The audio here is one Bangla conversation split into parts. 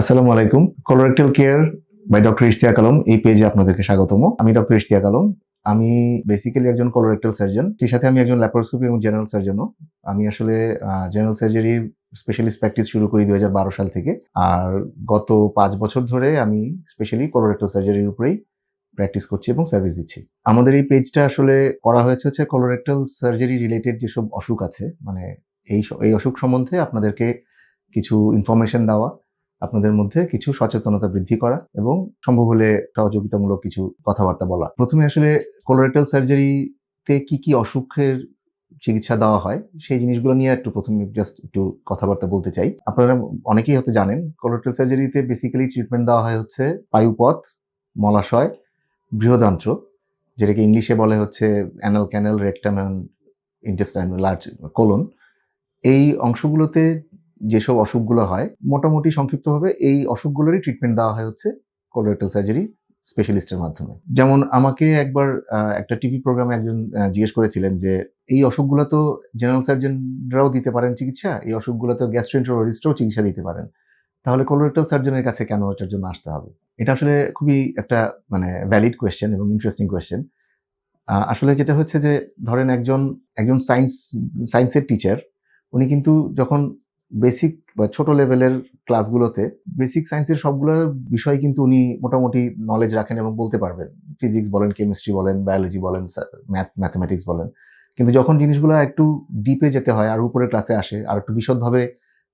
আসসালামু আলাইকুম। Colorectal care by doctor Ishtiaq Alam, এই পেজে আপনাদেরকে স্বাগতম। আমি ডক্টর ইশতিয়াক আলম। আমি বেসিক্যালি একজন কলোরেক্টাল সার্জন সেই সাথে আমি একজন ল্যাপারোস্কোপি এবং জেনারেল সার্জনও আমি আসলে জেনারেল সার্জারির স্পেশালিস্ট প্র্যাকটিস শুরু করি দু হাজার বারো সাল থেকে। আর গত পাঁচ বছর ধরে আমি স্পেশালি কলোরেক্টাল সার্জারির উপরেই প্র্যাকটিস করছি এবং সার্ভিস দিচ্ছি। আমাদের এই পেজটা আসলে করা হয়েছে হচ্ছে কলোরেক্টাল সার্জারি রিলেটেড যেসব অসুখ আছে মানে এই এই অসুখ সম্বন্ধে আপনাদেরকে কিছু ইনফরমেশন দেওয়া। আপনাদের মধ্যে কিছু সচেতনতা বৃদ্ধি করা এবং সম্ভব হলে সহযোগিতামূলক কিছু কথাবার্তা বলা। প্রথমে আসলে কোলোরেটাল সার্জারিতে কি কি অসুখের চিকিৎসা দেওয়া হয়, সেই জিনিসগুলো নিয়ে একটু প্রথমে জাস্ট একটু কথাবার্তা বলতে চাই। আপনারা অনেকেই হয়তো জানেন কোলোরেক্টাল সার্জারিতে বেসিক্যালি ট্রিটমেন্ট দেওয়া হয় হচ্ছে পায়ুপথ, মলাশয়, বৃহদান্ত্র, যেটাকে ইংলিশে বলে হচ্ছে anal canal rectum intestine large colon এই অংশগুলোতে যেসব অসুখগুলো হয়, মোটামুটি সংক্ষিপ্তভাবে এই অসুখগুলোরই ট্রিটমেন্ট দেওয়া হয় হচ্ছে কোলোরেক্টাল সার্জারি স্পেশালিস্টের মাধ্যমে। যেমন আমাকে একবার একটা টিভি প্রোগ্রামে একজন জিজ্ঞেস করেছিলেন যে, এই অসুখগুলো তো জেনারেল সার্জনরাও দিতে পারেন চিকিৎসা, এই অসুখগুলো তো গ্যাস্ট্রেন্টোলজিস্টরাও চিকিৎসা দিতে পারেন। তাহলে কোলোরেক্টাল সার্জনের কাছে কেন এটার জন্য আসতে হবে? এটা আসলে খুবই একটা মানে ভ্যালিড কোয়েশ্চেন এবং ইন্টারেস্টিং কোয়েশ্চেন আসলে যেটা হচ্ছে যে, ধরেন একজন একজন সায়েন্স সায়েন্সের টিচার উনি কিন্তু যখন বেসিক বা ছোট লেভেলের ক্লাসগুলোতে বেসিক সায়েন্সের সবগুলো বিষয় কিন্তু উনি মোটামুটি নলেজ রাখেন এবং বলতে পারবেন। ফিজিক্স বলেন কেমিস্ট্রি বলেন বায়োলজি বলেন ম্যাথ ম্যাথমেটিক্স বলেন। কিন্তু যখন জিনিসগুলো একটু ডিপে যেতে হয়, আর উপরের ক্লাসে আসে, আর একটু বিশদভাবে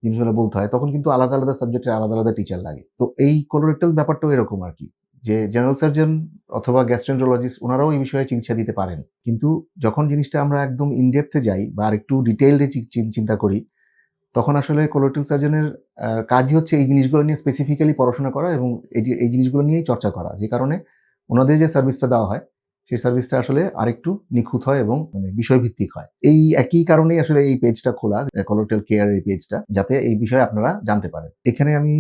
জিনিসগুলো বলতে হয়, তখন কিন্তু আলাদা আলাদা সাবজেক্টের আলাদা আলাদা টিচার লাগে। তো এই কোলোরেক্টাল ব্যাপারটাও এরকম আর কি, যে জেনারেল সার্জন অথবা গ্যাস্ট্রেন্ট্রোলজিস্ট ওনারাও এই বিষয়ে চিকিৎসা দিতে পারেন। কিন্তু যখন জিনিসটা আমরা একদম ইনডেপথে যাই বা আর একটু ডিটেইলডে চিন্তা করি তখন আসলে কোলোরেক্টাল সার্জনের কাজই হচ্ছে এই জিনিসগুলো নিয়ে স্পেসিফিক্যালি পড়াশোনা করা এবং এই এই জিনিসগুলো নিয়েই চর্চা করা। যে কারণে ওনাদের যে সার্ভিসটা দেওয়া হয়, সেই সার্ভিসটা আসলে আরেকটু নিখুঁত হয় এবং মানে বিষয়ভিত্তিক হয়। এই একই কারণেই আসলে এই পেজটা খোলা কোলোরেক্টাল কেয়ার এই পেজটা যাতে এই বিষয়ে আপনারা জানতে পারেন। এখানে আমি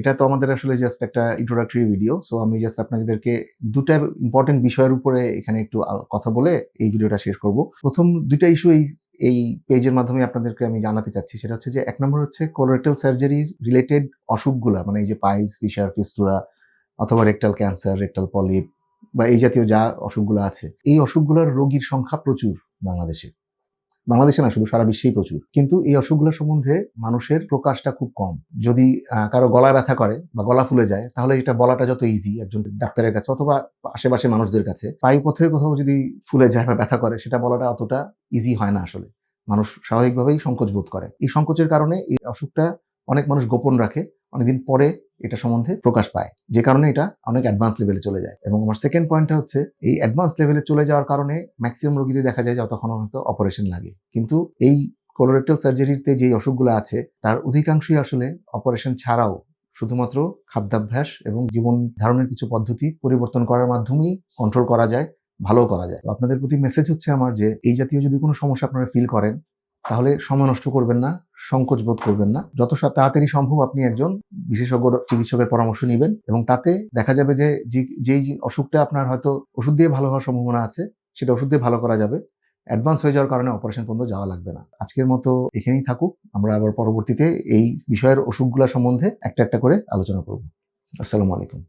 এটা তো আমাদের আসলে জাস্ট একটা ইন্ট্রোডাক্টরি ভিডিও সো আমি জাস্ট আপনাদেরকে দুটা ইম্পর্টেন্ট বিষয়ের উপরে এখানে একটু কথা বলে এই ভিডিওটা শেষ করব। প্রথম দুইটা ইস্যু এই এই পেজের মাধ্যমে আপনাদেরকে আমি জানাতে চাচ্ছি, সেটা হচ্ছে যে এক নম্বর হচ্ছে কোলোরেক্টাল সার্জারির রিলেটেড অসুখগুলা মানে এই যে পাইলস ফিশার ফিস্টুলা অথবা রেক্টাল ক্যান্সার রেক্টাল পলিপ বা এই জাতীয় যা অসুখগুলো আছে, এই অসুখগুলোর রোগীর সংখ্যা প্রচুর বাংলাদেশে। বাংলাদেশে না, শুধু সারা বিশ্বেই প্রচুর। কিন্তু এই অসুখগুলো সম্বন্ধে মানুষের প্রকাশটা খুব কম। যদি কারও গলা ব্যথা করে বা গলা ফুলে যায়, তাহলে এটা বলাটা যত ইজি একজন ডাক্তারের কাছে অথবা আশেপাশে মানুষদের কাছে। পায়ুপথের কোথাও যদি ফুলে যায় বা ব্যথা করে, সেটা বলাটা অতটা ইজি হয় না আসলে। মানুষ স্বাভাবিকভাবেই সংকোচ বোধ করে। এই সংকোচের কারণে এই অসুখটা অনেক মানুষ গোপন রাখে। অনেকদিন পরে এটা সম্বন্ধে প্রকাশ পায়। যে কারণে এটা অনেক অ্যাডভান্স লেভেলে চলে যায়। এবং আমার সেকেন্ড পয়েন্টটা হচ্ছে, এই অ্যাডভান্স লেভেলে চলে যাওয়ার কারণে ম্যাক্সিমাম রোগীদের দেখা যায় যতক্ষণ হয়তো অপারেশন লাগে। কিন্তু এই কোলোরেক্টাল সার্জারিতে যে অসুখগুলো আছে, তার অধিকাংশই আসলে অপারেশন ছাড়াও শুধুমাত্র খাদ্যাভ্যাস এবং জীবন ধারণের কিছু পদ্ধতি পরিবর্তন করার মাধ্যমেই কন্ট্রোল করা যায় ভালো করা যায়। আপনাদের প্রতি মেসেজ হচ্ছে আমার যে, এই জাতীয় যদি কোনো সমস্যা আপনারা ফিল করেন, তাহলে সময় নষ্ট করবেন না। সংকোচ বোধ করবেন না। যত তাড়াতাড়ি সম্ভব আপনি একজন বিশেষজ্ঞ চিকিৎসকের পরামর্শ নেবেন এবং তাতে দেখা যাবে যে যেই অসুখটা আপনার হয়তো ওষুধ দিয়ে ভালো হওয়ার সম্ভাবনা আছে, সেটা ওষুধ দিয়ে ভালো করা যাবে। অ্যাডভান্স হয়ে যাওয়ার কারণে অপারেশন পর্যন্ত যাওয়া লাগবে না। আজকের মতো এখানেই থাকুক। আমরা আবার পরবর্তীতে এই বিষয়ের অসুখগুলা সম্বন্ধে একটা একটা করে আলোচনা করব। আসসালামু আলাইকুম।